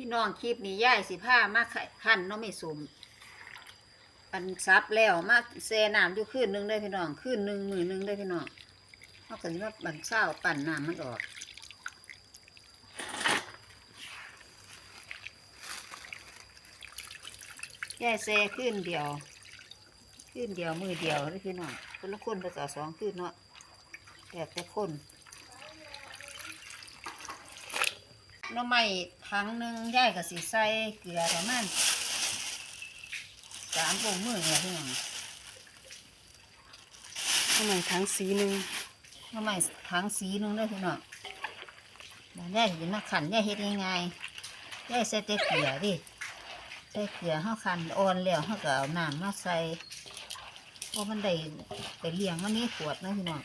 พี่น้องคลิปนี้ย่ายสิผ้ามาขั้นเนาะไม่สมอันซับแล้วมาแซ่น้ำอยู่คืนหนึ่งได้พี่น้องคืนหนึ่งมือหนึ่งได้พี่น้องเขาก็สิมาบันเช้าปั่นน้ำมันออกย่ายแซ่คืนเดียวคืนเดียวมือเดียวได้พี่น้องคนละคนไปต่อสองคืนเนาะแต่แต่คน หน้ำไม้ถังหนึ่งย่ายก็สิใส่เกลือประมาณสามโป่งมือเนี่ยพี่น้องทำไมทั้งสีหนึ่งทำไมถังสีหนึงเด้อพี่น้องมาได้เห็นนักขันย่าเฮ็ดง่ายๆย่าใส่แต่เกลือดิใส่เกลือห้าคันอ่อนแล้วห้าก็เอาน้ำมาใส่เพราะมันได้ไปเลี้ยงมันนี่ขวดนะพี่น้อง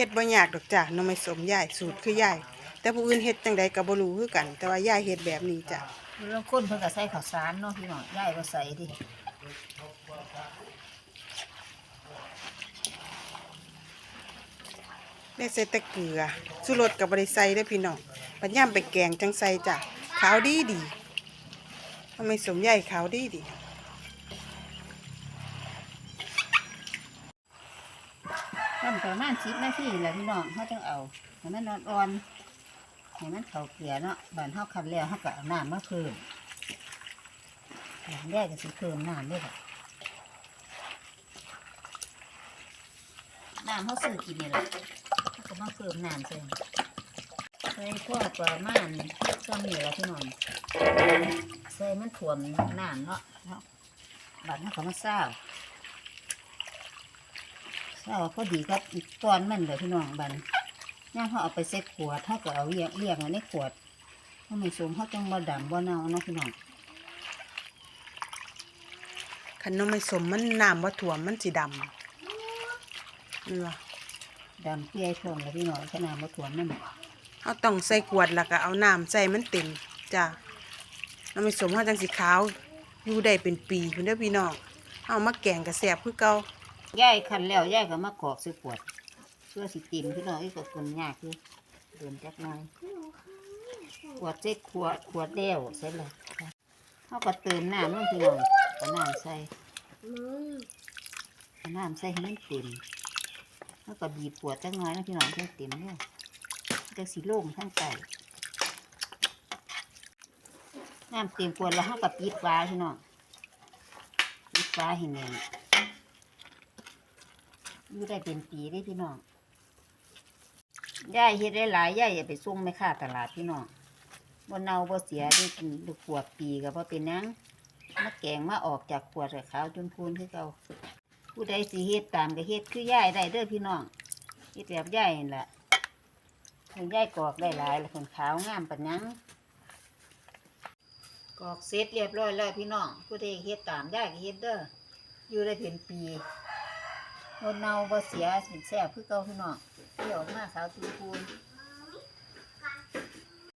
ฮ็ดบ่ยากดอกจ้ะหน้องไม่สมยายสูตรคือยายแต่ผู้อื่นเฮ็ดจังใดก็บ่รู้คือกัน แต่ว่ายายเฮ็ดแบบนี้จ้ะเรื่องคนเพิ่นก็ใส่ข้าวสารเนาะพี่น้องย่ายก็ใส่ดิได้ใส่แต่เกลือสุรสก็บ่ได้ใส่เด้อพี่น้องปัญญามไปแกงจังใส่จ้ะขาวดีดีทำไมสมยายขาวดีดี ทำประมาณสิบนาทีแหละพี่น้องเขาต้องเอาให้มันอ่อนๆให้มันเข้าเกลือเนาะบานเขาคันแล้วเขาก็เอาน้ำมาเพิ่มย่ายก็สิเพิ่มน้ำด้วยค่ะน้ำเขาซื้อกินนี่แหละเขาก็มาเพิ่มน้ำใส่ใส่พวกประมาณก็มีแหละพี่น้องใส่มันถ่วมน้ำเนาะบานเขาก็มาเศร้า เอาพอดีครับอีกตอนมันเลยพี่น้องบันย่างเขาเอาไปเซ็ตขวดเขาก็เอาเรียกเรียกไว้ในขวดเขาไม่สูงเขาจังบ่ดำบ่เน่าเนาะพี่น้องคันหน้องไม่สมมันน้ำบ่ท่วมมันสิดำนี่ว่าดำเปี้ยช่วงแล้วพี่น้องขนาดบ่ถ่วมนั่นเฮาต้องใส่ขวดแล้วก็เอาน้ำใส่มันเต็มจ้ะหน้องไม่สมเฮาจังสิขาวอยู่ได้เป็นปีพุ่นเด้อพี่น้องเอามาแกงก็แซ่บคือเก่า ย่ายคันแล้วย่ายก็มากรอกใส่ขวดเพื่อสิติมพี่น้องอีกก็คนยากคือเดินจักหน่อยขวดเจ็ดขวดขวดเดียวเสร็จแล้วเขาก็เติมน้ำลงพี่น้องเอาน้ำใส่เอาน้ำใส่ให้มันเต็มเขาก็บีบขวดจักหน่อยนะพี่น้องให้เต็มเนี่ยจะสีโล่งทั้งไก่น้ำเต็มขวดแล้วเขากับปิดฟ้าพี่น้องปิดฟ้าให้แน่น อยู่ได้เป็นปีได้พี่น้องย่ายเฮ็ดได้หลายย่ายอย่าไปส่งไม่ค่าตลาดพี่น้องบ่เน่าบ่เสียได้กินดูขวดปีก็บ่เป็นหยังมาแกงมาออกจากขวดให้ขาวจนพูนคือเก่าผู้ใดสิเฮ็ดตามก็เฮ็ดคือย่ายได้เด้อพี่น้องเฮ็ดแบบย่ายนั่นแหละเพิ่นย่ายกรอกได้หลายแล้วเพิ่นขาวงามปานหยังกรอกเสร็จเรียบร้อยแล้วพี่น้องผู้ใดเฮ็ดตามย่ายก็เฮ็ดเด้ออยู่ได้เป็นปี บนเนาบ่เสียสินแสบคือเก่าพี่น้องเดี่ยวมาสาวตูคูณ